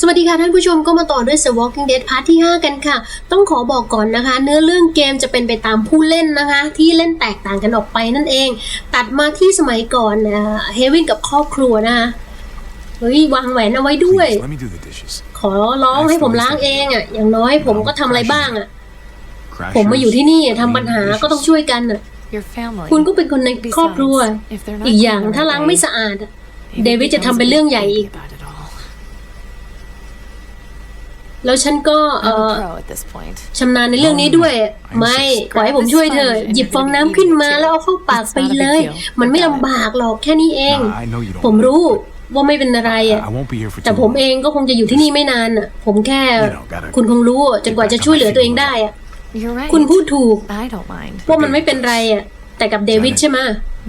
สวัสดีค่ะท่านผู้ชมก็มาต่อด้วย The Walking Dead พาร์ทที่ 5 กันค่ะ ต้องขอบอกก่อนนะคะ เนื้อเรื่องเกมจะเป็นไปตามผู้เล่นนะคะ ที่เล่นแตกต่างกันออกไปนั่นเอง ตัดมาที่สมัยก่อนเฮวินกับครอบครัวนะคะเฮ้ยวางแหวนเอาไว้ด้วย Please, let me do the dishes. ขอร้องให้ผมล้างเองอะอย่างน้อยผมก็ทำอะไรบ้างอะ Crashers, ผมมาอยู่ที่นี่ทำปัญหาก็ต้องช่วยกันอะ Your family. คุณก็เป็นคนในครอบครัว Besides, if they're not อีกอย่าง clean ถ้า right ล้างไม่ away, สะอาดอะ maybe เดวิดจะ becomes ทำ a เป็นเรื่องใหญ่ big อีก แล้วฉันก็เอ I'm อ a pro at this point. ชำนาญในเรื่องนี้ด้วย ไม่ขอให้ผมช่วยเธอ หยิบฟองน้ำขึ้นมาแล้วเอาเข้าปากไปเลย มันไม่ลำบากหรอกแค่นี้เอง Nah, I know you don't ผม wanna รู้ do it. ว่าไม่เป็นอะไรอะ I won't be here for แต่ too ผม long. เองก็คงจะอยู่ที่นี่ไม่นานอะ ผมแค่ You know, gotta คุณคงรู้จนกว่าจะช่วยเหลือตัวเองได้อะ You're right. คุณพูดถูก I don't mind. ว่ามันไม่เป็นไรอะ แต่กับเดวิดใช่ไหม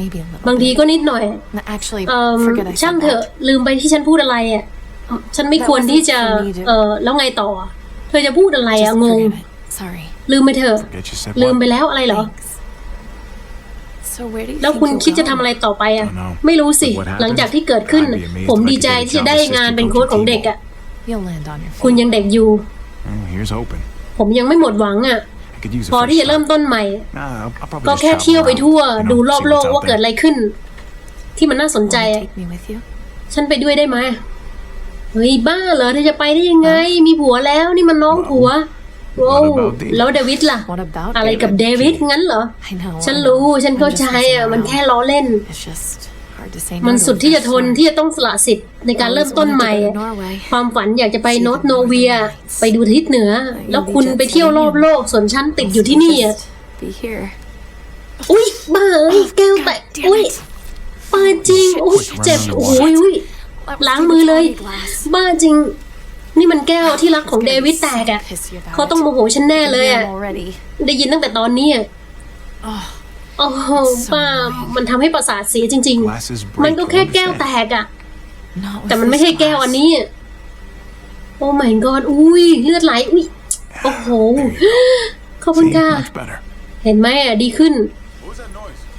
Maybe a little. บางทีก็นิดหน่อย bit. Actually, เอ่อ forget I ช่าง said เถอะ that. ลืมไปที่ฉันพูดอะไรอะ ฉันไม่ควรที่จะ เออแล้วไงต่อ เธอจะพูดอะไรอะ Just งง forget it. Sorry. ลืมไปเถอะ Forget you said ลืมไป what? แล้วอะไรเหรอ Thanks. So where do you แล้ว think คุณ you'll คิดจะ go? ทำอะไรต่อไปอะ I don't know. ไม่รู้สิ What happened? หลังจากที่เกิดขึ้น I'd be amazed ผม if I ดี could ใจ get a ที่จะ job ได้ as งาน assistant เป็น coach โค้ช at ของเด็ก T-Mobile. อะ You'll land on your feet. คุณยังเด็กอยู่ Well, here's hoping. ผมยังไม่หมดหวังอะ I could use a พอ fresh ที่จะเริ่ม start. ต้นใหม่ Nah, I'll, I'll probably ก็ just แค่ travel เที่ยวไป around, ทั่ว you know, ดูรอบ see โล what's ก out ว่าเกิด there. อะไรขึ้น ที่มันน่าสนใจ Wanna อะ take me with you? ฉันไปด้วยได้ไหม เฮ้ยบ้าเหรอเธอจะไปได้ยังไง มีผัวแล้วนี่มันน้องผัวโว้ว What about David? แล้วเดวิดล่ะ What about อะไรกับเด David? วิดงั้นเหรอ I know. ฉัน I รู้ know. ฉัน I'm เข้า just ใจ messing อะมัน around. แค่ล้อเล่น It's just hard to say มัน no to สุด a ที่จะ fast ทน one. ที่จะต้องสละสิทธิ์ในการเริ่มต้นใหม่ Always อะ wanted to go to Norway. ความฝันอยากจะไปนอร์ทโนเวีย ไปดูทิศเหนือ แล้วคุณไปเที่ยวรอบโลกส่วนฉันติดอยู่ที่นี่อะ Just Be here. อุ้ยบ้าเอ้ยแก้วแตก God damn อุ้ย it. ป้าจริงอุ้ยเจ็บโอ้ย อุ้ย That was ล้างมือเลย David's body glass. บ้าจริง นี่มันแก้วที่รักของ He's เด gonna วิด be แตก so อะ pissy about เขาต้อง it. โมโหฉันแน่ I can เลย hear อะ him already. ได้ยินตั้งแต่ตอนนี้อะ Oh, โอ้โหป้ามันทำให้ประสาทเสียจริง Glasses ๆมัน break, ก็ you แค่แก้ว understand? แตกอะ not แต่ with มันไม่ this ใช่แก้ว glass. อันนี้อะโอ้ my god อุ้ยเลือดไหล อุ้ย โอ้โห ขอบคุณ See, ค่ะ much better. เห็นไหมอะ ดีขึ้น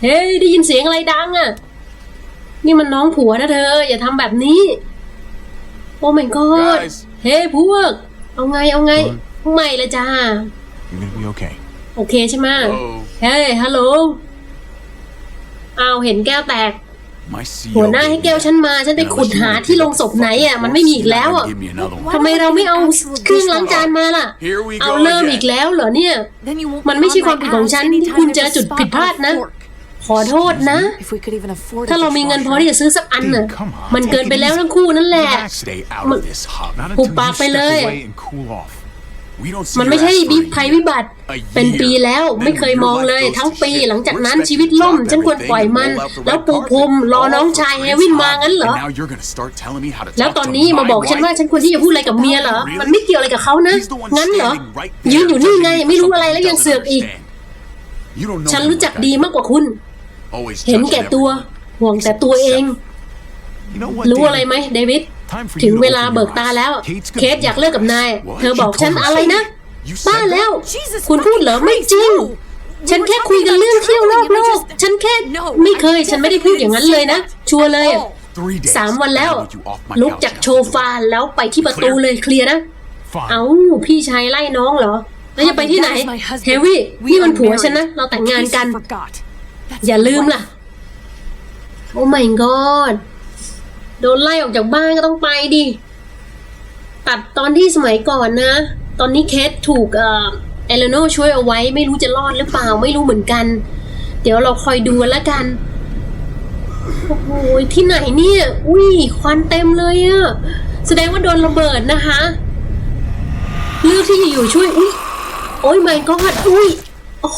เฮ้ย ได้ยินเสียงอะไรดังอะ นี่มันน้องผัวนะเธอ อย่าทำแบบนี้ โอ้ my god Guys เฮ้ยพวก เอาไงเอาไงไม่ละจ้า You're gonna be okay. โอเคใช่ไหมเฮ้ยฮัลโหลอ้าวเห็นแก้วแตก My CEO หัวหน้าให้แก้วฉันมา ฉันไป Now, ขุด unless you หา wanna ที่ pick ล up ง the ศพไหน fucking อะ มันไม่มีอีก forks, แล้ว you're อะ not gonna give me another one. ทำไมเราไม่เอาเครื่องล้างจานมาล่ะ Here we เอา go เริ่ม again. อีกแล้วเหรอเนี่ย Then you won't มัน be ไม่ใช่ on ความผิดของ my ฉัน ass ที่ anytime คุณ there's เจอ a จุด spot ผิดพลาด on a นะ fork. ขอโทษนะ If we could even afford a ถ้าเรามีเงินพอ dishwasher. ที่จะซื้อสักอันน่ะ Dude, come on, มันเกิน take ไป it แล้ว easy. ทั้งคู่นั่นแหละ Relax, Stay out of this hub. Not หุบ until ปาก you ไป step เลย away and cool off. We don't see มัน your ไม่ใช่ ass for วิ a ภัย year. วิบัติ A เป็นปี year. แล้ว Then ไม่เคย your มอง life เลย goes to ทั้งปี shit. หลังจาก We're นั้น expecting ชีวิต you to ล่ม drop ฉันควร everything ปล่อย and มัน roll out the แล้ว red ปูพรม carpet. รอ All น้อง for ชาย Chris' เฮวินมางั้นเหรอ And now you're gonna start telling me how to แล้ว talk ตอน to นี้มา my บอกฉัน wife? ว่าฉันควรที่จะพูดอะไรกับเมียเหรอ มันไม่เกี่ยวอะไรกับเขานะ He's the one งั้นเหรอ standing right there ยืนอยู่นี่ไง judging me ไม่ for รู้อะไร something แล้ว he ยัง doesn't เสือกอีก understand. You don't know ฉัน him รู้จัก like I ดี do. มากกว่าคุณ Always เห็น judging แก่ตัว everyone. ห่วงแต่ตัวเอง You know what, รู้ David? อะไรไหมเดวิด Time for ถึ you ง to เวลา open เบิ your กตา eyes. แล้ว Kate's เค gonna สอยากเลิกกับนาย What? เธอบอก You ฉัน told her อะไร so. นะ You said บ้า that? แล้ว Jesus คุณพูดเหรอไม่จริง We ฉัน were แค่ talking คุยกัน about เรื่องเที่ยวรอบโล traveling ก and we just- ฉันแค่ No, ไม่เคย I ฉันไม่ได้พูดอย่างนั้นเลยนะ ชัวร์เลยอะ Three days. สามวันแล้ว I need you off my ลุก couch จาก now. โชฟาแล้วไปที่ประตูเลยเคลียร์นะ Fine. เอาพี่ชายไล่น้องเหรอ แล้วจะไปที่ไหน That is my husband. เฮวี่ We นี่มัน are ผัวฉันนะ married. เราแต่งงาน In case กัน you forgot. That's อย่าลืมล่ะ โอ้ my god โดนไล่ออกจากบ้านก็ต้องไปดิ ตัดตอนที่สมัยก่อนนะ ตอนนี้เคสถูกเอ่อเอเลโนช่วยเอาไว้ ไม่รู้จะรอดหรือเปล่า ไม่รู้เหมือนกัน เดี๋ยวเราคอยดูกันละกัน โอ้โหที่ไหนเนี่ย อุ้ยควันเต็มเลยอะแสดงว่าโดนระเบิดนะคะเลือกที่จะอยู่ช่วย อุ้ยโอ้ย my god อุ้ยโอ้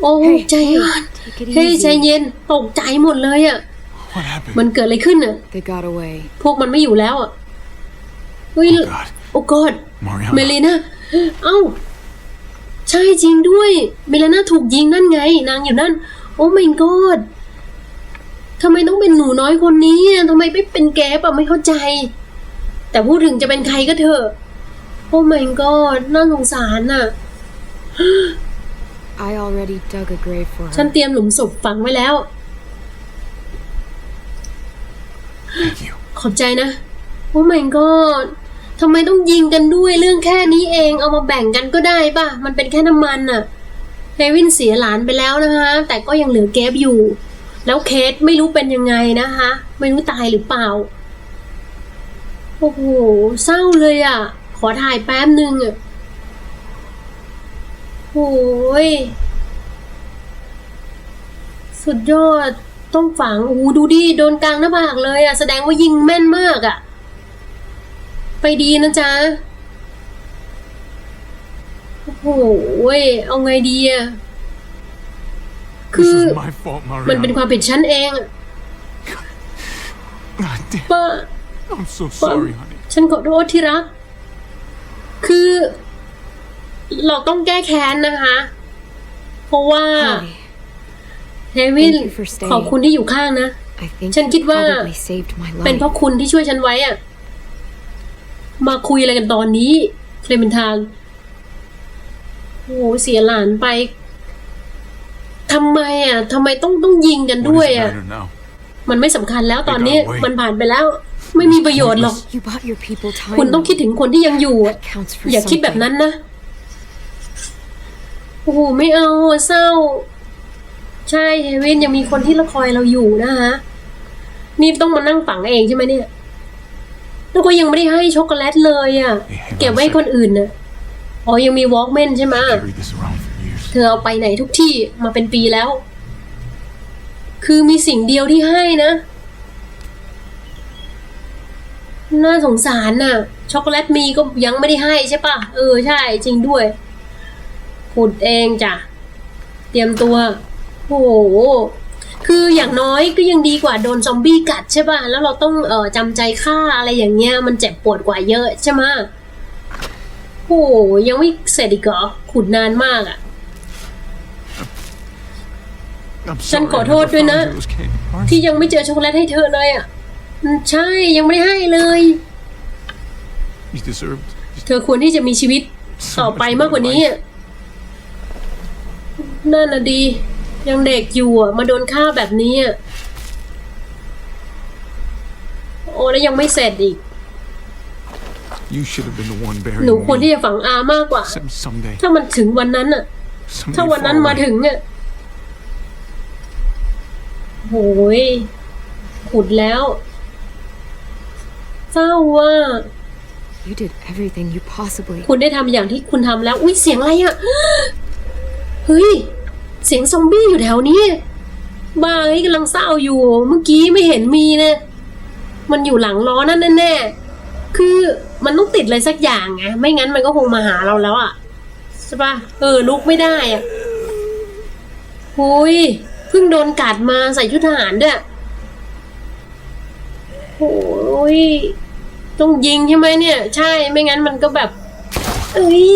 โหโอ้ใจเย็น Take it เฮ้ย easy. ใจเย็นตกใจหมดเลยอะ What happened? มันเกิดอะไรขึ้นอะ They got away. พวกมันไม่อยู่แล้วอะเฮ้ย Oh God. โอ้กอด Mariana. เมลีนาเอ้า ใช่จริงด้วย เมลีนาถูกยิงนั่นไง นางอยู่นั่น โอ้ my god ทำไมต้องเป็นหนูน้อยคนนี้อะทำไมไม่เป็นแกปอะไม่เข้าใจ แต่พูดถึงจะเป็นใครก็เถอะ โอ้ my god น่าสงสารน่ะ I already dug a grave for ฉัน her. เตรียมหลุมศพฝังไว้แล้ว Thank you. ขอบใจนะ โอ้ my god ทำไมต้องยิงกันด้วยเรื่องแค่นี้เอง เอามาแบ่งกันก็ได้ป่ะ มันเป็นแค่น้ำมันน่ะเฮวินเสียหลานไปแล้วนะคะ แต่ก็ยังเหลือเกฟอยู่ แล้วเคสไม่รู้เป็นยังไงนะคะ ไม่รู้ตายหรือเปล่า โอ้โห เศร้าเลยอะ ขอถ่ายแป๊บนึงอะ โอ้ย สุดยอด ต้องฝังโอ้โหดูดิ โดนกลางหน้าผากเลยอะแสดงว่ายิงแม่นมากอะไปดีนะจ๊ะ โอ้โหเอาไงดีอะคื This อ is my fault, Mariana. มันเป็นความผิดฉันเองอะ God damn. ป้า I'm so sorry, honey. ฉันขอโทษที่รัก คือ เราต้องแก้แค้นนะคะ เพราะว่า Hi. เฮวิน Thank you for staying. ขอบคุณที่อยู่ข้างนะ I think ฉัน you คิดว่า probably saved my เป็นเพ life. ราะคุณที่ช่วยฉันไว้อะมาคุยอะไรกันตอนนี้เคลเมนทานโอ้โหเสียหลานไปทำไมอะทำไมต้องต้องยิงกัน What ด้วย does it อะ matter now? มันไม่สำคัญแล้วตอนนี้ They got away. มันผ่านไปแล้ว ไม่มีประโยชน์หรอก You bought your people time. คุณต้องคิดถึงคนที่ยังอยู่อะ That counts for อย่าคิดแบบ something. นั้นนะ โอ้โหไม่เอาอะเศร้า ใช่เฮเวนยังมีคนที่ละคอยเราอยู่นะคะนี่ต้องมานั่งฝังเองใช่ไหมเนี่ย แล้วก็ยังไม่ได้ให้ช็อกโกแลตเลยอะ่ะ Hey, hang on เก็บไว้ให้คนอื่นน่ะอ๋อยังมีวอล์กแมนใช่ไหม Carried this around for years. เธอเอาไปไหนทุกที่มาเป็นปีแล้ว คือมีสิ่งเดียวที่ให้นะ น่าสงสารน่ะ ช็อกโกแลตมีก็ยังไม่ได้ให้ใช่ปะเออใช่จริงด้วย ขุดเองจ้ะ เตรียมตัว โอ้โห คืออย่างน้อยก็ยังดีกว่าโดนซอมบี้กัดใช่ป่ะ แล้วเราต้องเออจำใจฆ่าอะไรอย่างเงี้ย มันเจ็บปวดกว่าเยอะใช่ไหมะโอ้โห ยังไม่เสร็จอีกเหรอ ขุดนานมากอะ I'm ฉัน sorry. ขอ I โทษ never ด้วยนะ found those candy bars. ที่ยังไม่เจอช็อกโกแลตให้เธอเลยอะอืมใช่ ยังไม่ได้ให้เลย You deserved. เธอควรที่จะมีชีวิต so ต่อ much ไป more มากกว่านี้ life. อะ นั่นน่ะดี ยังเด็กอยู่อะ มาโดนฆ่าแบบนี้อะ โอ้แล้วยังไม่เสร็จอีก You should have been the one burying หนูควรที่ me. จะฝังอามากกว่า Some, someday. ถ้ามันถึงวันนั้นอะ Someday ถ้าวันนั้น far มา away. ถึงอะโหยขุดแล้วเศร้าว่ะ You did everything you possibly. คุณได้ทำอย่างที่คุณทำแล้ว อุ้ยเสียงอะไรอะ่ะ เฮ้ย เสียงซอมบี้อยู่แถวนี้บ้าเอ้ยกำลังเศร้าอยู่ เมื่อกี้ไม่เห็นมีนะมันอยู่หลังล้อนั่นแน่ๆคือมันต้องติดอะไรสักอย่างไงไม่งั้นมันก็คงมาหาเราแล้วอะ่ะใช่ปะเออลุกไม่ได้อะ่ะหุยเพิ่งโดนกัดมาใส่ชุดทหารด้วยโอ้ยต้องยิงใช่ไหมเนี่ย ใช่ไม่งั้นมันก็แบบ เอ้ย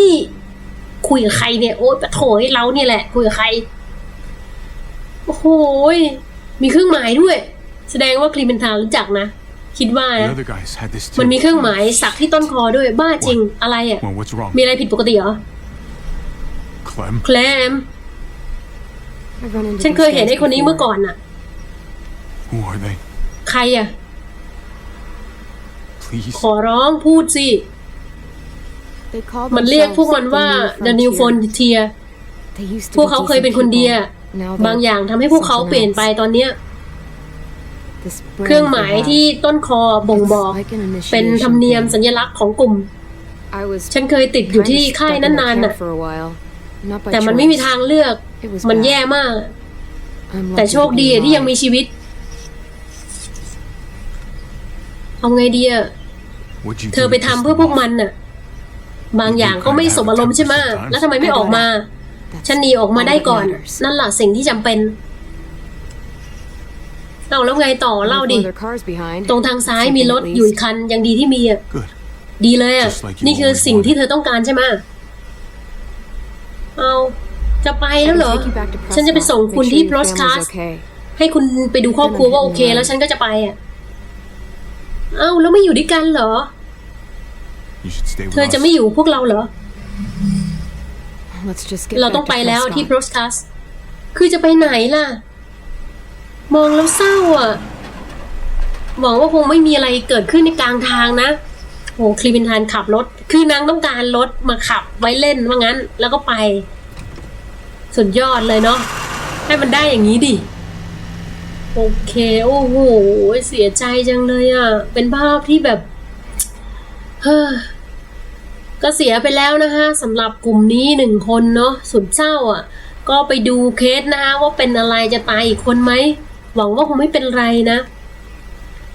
คุยกับใครเนี่ย โอ๊ยปะโถยเราเนี่ยแหละ คุยกับใคร โอ้โหยมีเครื่องหมายด้วย แสดงว่าคลีเมนทารู้จักนะ คิดว่า The นะ other guys had this มัน too. มีเครื่องหมายสักที่ต้นคอด้วยบ้าจริงอะไรอะ Well, what's wrong? มีอะไรผิดปกติเหรอ Clem? แคลม I've run into ฉัน these เคยเห็น guys ไอ้คนนี้เมื่อ before. ก่อนน่ะ Who are they? ใครอะ Please. ขอร้องพูดสิ They call มันเรียกพวกมัน themselves ว่า the The New New Frontier. Frontier They used to พวก be เขาเคย decent เป็นคนดี people. อะ Now บาง they're อย่างทำให้พวกเขาเปลี่ยนไปตอนเนี้ย this เครื่อง brand หมาย they have. ที่ต้นคอบ่งบอก It's like an เป็น initiation ธรรมเนียม thing. สัญลักษณ์ของกลุ่ม I was ฉันเคยติดอยู่ kind ที่ of ค่าย stuck in นั้น that นาน camp น่ะ for a while. Not by แต่มันไม่มี choice. ทางเลือก It was มัน bad. แย่มาก I'm แต่ lucky โช to ค be ดีอะที่ยังมี alive. ชีวิต เอาไงดีอะ What'd you เธอ do ไป to ทำ piss เพื่อ them พวก off? มันน่ะ บางอย่างก็ไม่สมอารมณ์ใช่ไหมแล้วทำไมไม่ออกมา That's ฉันหนีออกมาได้ก่อน all that matters. นั่นแหละสิ่งที่จำเป็นเอาแล้วไงต่อเล่า Leave ดิ one of their cars behind. ตรงทางซ้าย Something มีรถ at อยู่อี least. กคันยังดีที่มีอะ Good. ดีเลยอะ Just like you นี่คือ always สิ่งที่ wanted. เธอต้องการใช่ไหมเอา จะไป I แล้ว can เหรอ take you back to ฉันจะไปส่ง Prescott. คุณ Make ที่ sure โ r ร your ส family's คาส okay. ให้คุณไปดูครอบครัวว่าโอเค แล้วฉันก็จะไปอะ เอ้าแล้วไม่อยู่ด้วยกันเหรอ You should stay เธ with อ us. จะไม่อยู่พวกเราเหรอ Let's just get เรา back ต้อง to ไปแล้วที่ Prescott. โ r รสคัสคือจะไปไหนล่ะ มองแล้วเศร้าอะหวังว่าคงไม่มีอะไรเกิดขึ้นในกลางทางนะโอ้คลีวินทานขับรถ คือนางต้องการรถมาขับไว้เล่นว่างั้น แล้วก็ไป สุดยอดเลยเนาะให้มันได้อย่างนี้ดิโอเค โอ้โห เสียใจจังเลยอะ่ะ เป็นภาพที่แบบ เฮ้อ ก็เสียไปแล้วนะคะสำหรับกลุ่มนี้หนึ่งคนเนาะสุดเศร้าอะ ก็ไปดูเคสนะคะว่าเป็นอะไรจะตายอีกคนไหมหวังว่าคงไม่เป็นไรนะ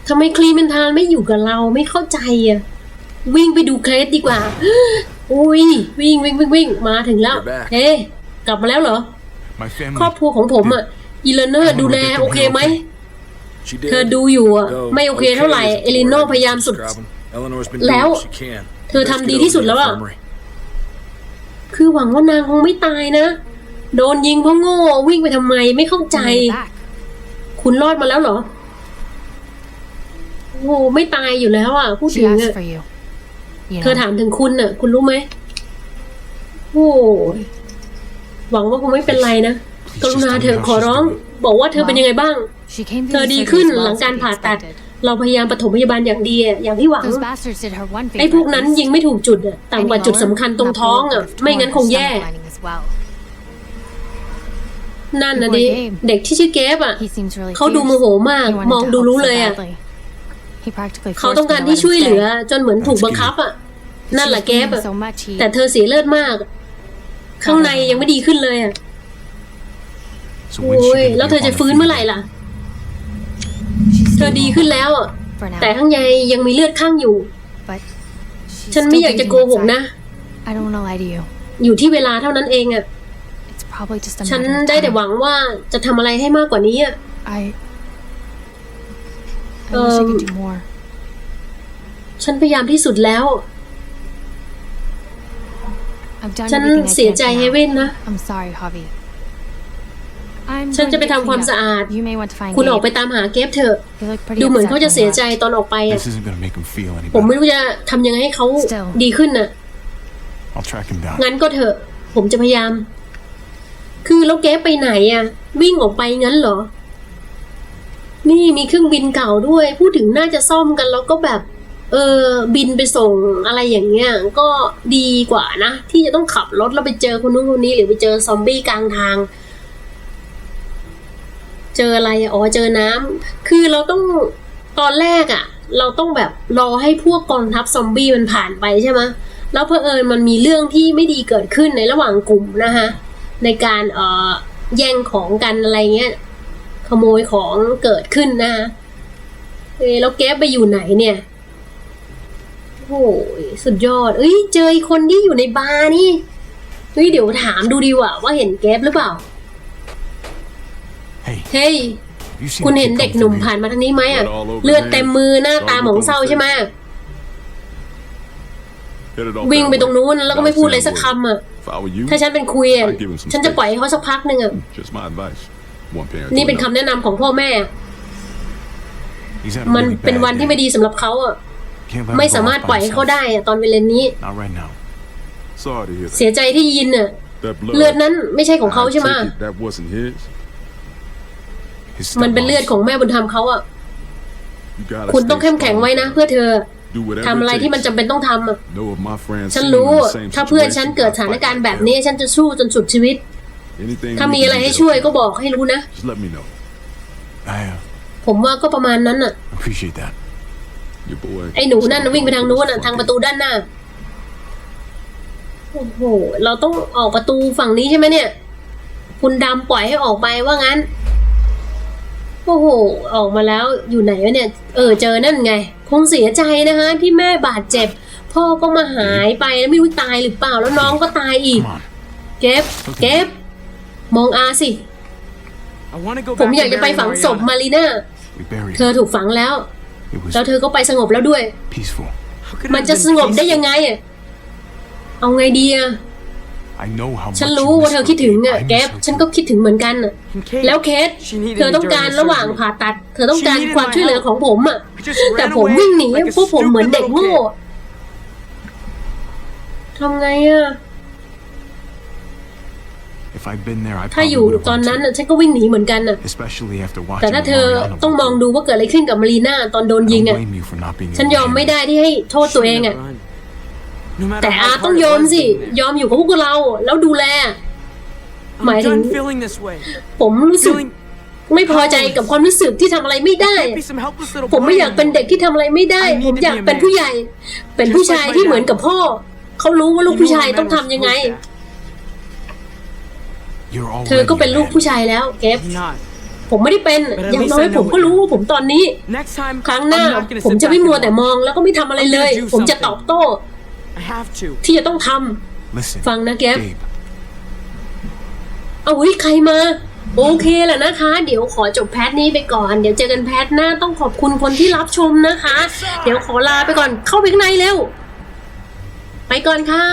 ทำไมคลีเมนทานไม่อยู่กับเราไม่เข้าใจอะวิ่งไปดูเคสดีกว่าอุ้ยวิ่งวิ่งวิ่งวิ่งมาถึงแล้ว You're back. เฮ้กลับมาแล้วเหรอ My family. ครอบครัวของผมอะอีเลเนอร์ดูแลโอเคไหม She เธอ did. ดูอยู่อะ Though ไม่โอเคเท่าไหร่ okay เอลินโนพยายามสุด describe 'em. Eleanor's been แล้ว doing what she can. เธอ Let's ทำ get ดี over ที่สุด the แล้วอะ infirmary. คือหวังว่านางคงไม่ตายนะ โดนยิงเพราะโง่วิ่งไปทำไมไม่เข้าใจ We're back. คุณรอดมาแล้วเหรอ โอ้โหไม่ตายอยู่แล้วอะพูด She ถึง asked อะ for you. You เธอ know, ถามถึงคุณอะ คุณรู้ไหมโอ้ยหวังว่าคงไม่เป็นไรนะกรุณาเถอะขอร้อง บอกว่าเธอเป็นยังไงบ้าง she came เธ through อ the ดี city ขึ้น as well หลัง as การ we ผ่าตัด expected. เราพยายามปฐมพยาบาลอย่างดีอะอย่างที่หวัง Those bastards did her one ไอ้ favor. พวกนั้น at least. ยิงไม่ถูกจุดอะต่ำกว่าจุดสำคัญตรง That ท้อง bullet อะ would have ไม่งั้น torn คง her แย่ stomach lining as well. นั่นนะดิเด็กที่ชื่อเกฟอะ He seems really เขาดูโม fierce. โหมาก He wanted มอง to ดู help รู้ so เลยอะ badly. He practically เขา forced ต้อง me การ to ที่ let him ช่วยเหลือ stay. จนเหมือนถูกบังคับอะ But นั่น she แหละ was เกฟ bleeding อะ so much he แต่เธอเสียเลือดมาก ข้างในยังไม่ดีขึ้นเลยอะ So โอ้ when's she ย gonna แล้ว be เธอ up จะ on her ฟื้น feet เมื่อไหร่ again? ล่ะ she's เธอดีขึ้นแล้วอะ for now. แต่ข้างในยังมีเลือดข้างอยู่ But she's ฉันไม่ still อยากจะ bleeding โกหก inside. นะ I don't want to lie to you. อยู่ที่เวลาเท่านั้นเองอะ It's probably just a ฉัน matter of ได้แต่ time. หวังว่าจะทำอะไรให้มากกว่านี้อะ I I wish I Um, could do more. ฉันพยายามที่สุดแล้ว I've done ฉัน everything I เสีย can ใจ for เฮ now. เว่นนะ I'm sorry, Javi. I'm ฉัน going จะ to ไป get ทำความ cleaned สะ up. อาด You may want to find คุณออกไป Gabe. ตามหาเกฟเถอะ He looked pretty ดูเหมือน upset เขาจะ when เสีย he ใจ left. ตอนออกไปอะ This isn't gonna make him feel any ผมไม่ better. รู้จะทำยังไงให้เขา Still ดีขึ้นน่ะ I'll track him down. งั้นก็เถอะ ผมจะพยายาม คือแล้วเกฟไปไหนอะวิ่งออกไปงั้นเหรอ นี่มีเครื่องบินเก่าด้วย พูดถึงน่าจะซ่อมกันแล้วก็แบบ เออบินไปส่งอะไรอย่างเงี้ย ก็ดีกว่านะ ที่จะต้องขับรถแล้วไปเจอคนนู้นคนนี้ หรือไปเจอซอมบี้กลางทาง เจออะไรอ๋อเจอน้ำคือเราต้องตอนแรกอะ่ะ เราต้องแบบรอให้พวกกองทัพซอมบี้มันผ่านไปใช่ไหมแล้วเพอเอิญมันมีเรื่องที่ไม่ดีเกิดขึ้นในระหว่างกลุ่มนะคะในการเอ่อแย่งของกันอะไรเงี้ยขโมยของเกิดขึ้นนะคะเอ้ยแล้วแก๊ปไปอยู่ไหนเนี่ยโอ้ยสุดยอด เอ้ย เจอคนที่อยู่ในบาร์นี่เฮ้ยเดี๋ยวถามดูดีว่าว่าเห็นแก๊ปหรือเปล่า เฮ้ย you seen คุณ the เห็น kid เด็ก come หนุ่ม through ผ่าน here? มาทางนี้ไหมอะ Blood all over เลือด his เต็ม hands. มือหน้าตาหมองเศร้าใช่ไหม Headed off วิ่ง that ไปตรง way. นู้นแล้วก็ไม่ Not พูดอะไร saying สัก a word. คำอะ If I were you, ถ้าฉันเป็นคุยอะ I'd give him some ฉันจะปล่อยให้เขาสักพักหนึ่งอะ just my advice. One parent. นี่ to เป็นคำ another. แนะนำของพ่อแม่อะ He's had a มัน really เป็น bad วันที่ day. ไม่ดีสำหรับเขาอะ Can't let him ไม่ go สามารถ off ปล่อย by ให้เขา himself. ได้อะตอนเวลานี้ Not right now. Sorry to hear that. เสียใจที่ยินอะ That blood. เลือดนั้นไม่ใช่ของเขา I ใช่ไหม มันเป็นเลือด stepmom's. ของแม่บุญธรรมเขาอะ You gotta คุณต้อง stay เข้มแข็ง strong. ไว้นะเพื่อเธอ Do whatever ทำอะไร it ที่มัน takes. จำเป็นต้องทำอะ Know if my friends ฉัน see you รู้ in the same ถ้าเพื่อนฉัน situation, เกิด I'll สถาน fight การณ์ like แบบ hell. นี้ ฉันจะสู้จนสุดชีวิต Anything ถ้า we มี can อะไร do ให้ to ช่วย help ก็ you, บอกให้รู้นะ Just let me know. I uh, ผมว่าก็ประมาณนั้นอะ appreciate that. Your boy. ไอ้หนูนั่นน่ะวิ่งไปทางนู้นอะ ทางประตูด้านหน้า โอ้โห เราต้องออกประตูฝั่งนี้ใช่ไหมเนี่ย คุณดำปล่อยให้ออกไปว่างั้น โอ้โห ออกมาแล้วอยู่ไหนวะเนี่ย เออเจอนั่นไง คงเสียใจนะคะที่แม่บาดเจ็บ พ่อก็มาหายไปแล้วไม่รู้ตายหรือเปล่าแล้วน้องก็ตายอีก Come on. เก็บ เก็บ มองอาสิ I want to go ผม back อยาก to จะไป Mary ฝังศพ Mariana. มารีน่า We buried เธอ him. ถูกฝังแล้ว It was แล้วเธอก็ไปสงบแล้วด้วย peaceful. How could it มัน have จะ been สงบได้ยัง peaceful? ไงอะเอาไงดีอะ I know how ฉัน much รู้ you ว่า miss เธอ her, คิดถึง babe. อะ I แก๊ป miss her ฉัน too. ก็คิดถึงเหมือนกันอะ And Kate, แล้วเคส she needed เธอ me ต้องการ during the ระหว่าง surgery. ผ่าตัด เธอต้องการ She needed ความ my ช่วยเหลือ help. ของผมอะ I just แต่ ran ผม away วิ่งหนี like a พวกผมเหมือน stupid เด็ก little โง่ kid. ทำไงอะ If if I'd been there, I ถ้า probably อยู่ would have ตอน run นั้น too. น่ะฉันก็วิ่งหนีเหมือนกันน่ะ Especially after แต่ watching ถ้าเธอ Mariano ต้องมอง go. ดูว่าเกิดอะไรขึ้นกับมารีน่าตอนโดน I ยิง don't อะ blame you for not being ฉัน able to ยอมไม่ handle ได้ที่ให้โทษตัวเองอะ No matter แต่ how อา hard ต้อง it ยอม was สิ being there. ยอมอยู่กับพวกเราแล้วดูแล หมาย I'm ถึง done feeling this way. ผมรู้สึก Feeling ไม่พอใจกับความรู้สึกที่ทำอะไรไม่ได้ can't be some helpless little ผม boy ไม่อยากเป็น anymore. เด็กที่ทำอะไรไม่ได้ I need ผม to be อยาก a เป็น man. ผู้ใหญ่ เป็นผู้ชายที่เหมือนกับพ่อ เขารู้ว่าลูก You ผู้ knew ชาย a man ต้อง was ทำยังไง supposed to act. You're เธอ already ก็เป็น a ลูก man. ผู้ชายแล้วเก็บ I'm not. ผมไม่ได้เป็น But at อย่าง least น้อย I know ผมก็ what รู้ว่าผมตอนนี้ Next time, ครั้งหน้า I'm not gonna ผม sit จะไม่ back มัว and แต่ watch. มองแล้วก็ไม่ทำอะไรเลย I'm gonna do ผมจะ something. ตอบโต้ I have to. ที่จะต้องทำ Listen, ฟังนะแก๊ป Gabe. เอาเฮ้ยใครมา โอเคแหละนะคะ เดี๋ยวขอจบแพทนี้ไปก่อน เดี๋ยวเจอกันแพทหน้าต้องขอบคุณคนที่รับชมนะคะ เดี๋ยวขอลาไปก่อนเข้าไปข้างในเร็ว ไปก่อนค่ะ